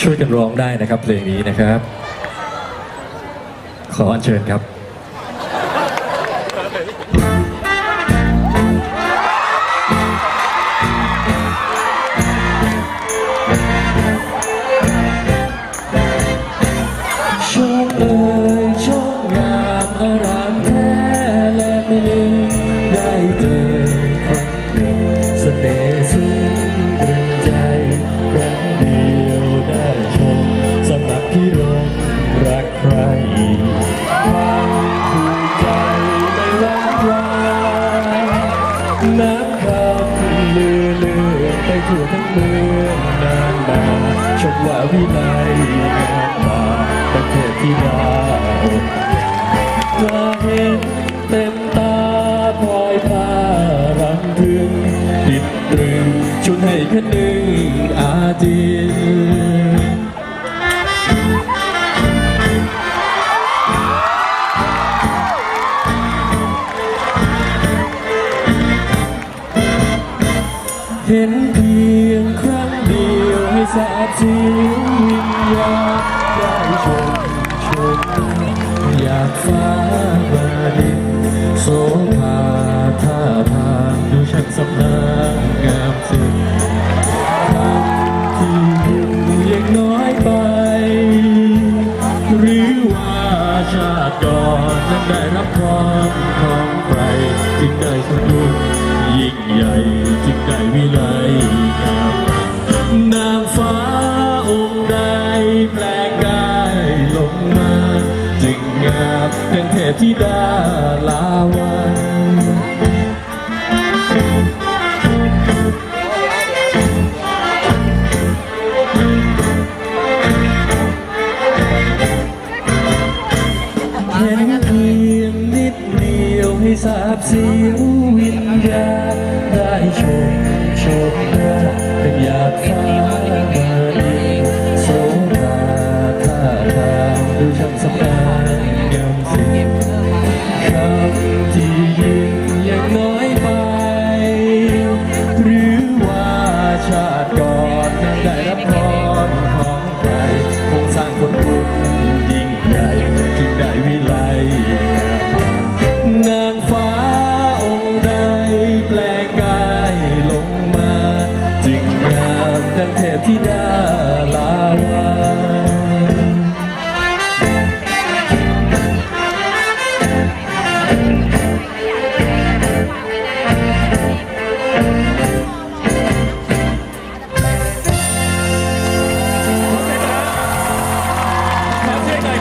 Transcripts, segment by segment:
ช่วยกันร้องได้นะครับเพลงนี้นะครับ ขออัญเชิญครับชมเอ่ยชมงามอาร ทั่วทั้งเมืองนานนาชมว่าวิไลงามตาประเทศที่ดาวมาเห็นเต็มตาพลอยพารำพึงติดตรึงชุดให้คะนึงอาจิ เห็นเพียงครั้งเดียวให้สาบสิ้นวิญญาณได้ชมชมอยากฟ้ามาดินโสภาท่าทางดูช่างสำนางงามสิ้นคำที่ยิ่งยังน้อยไป หรือว่าชาติก่อนนั้นได้รับความของใครจึงได้ เป็นเทพธิดาลาวันเห็นเพียงนิดเดียวให้สาบสิ้นวิญญาณได้ชมชมหน้เป็นอยากฟ้า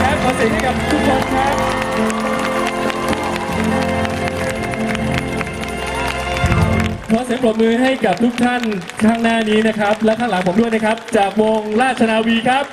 ครับขอเสียงให้กับทุกคนครับขอเสียงปรบมือให้กับทุกท่านข้างหน้านี้นะครับ และข้างหลังผมด้วยนะครับ จากวงราชนาวีครับ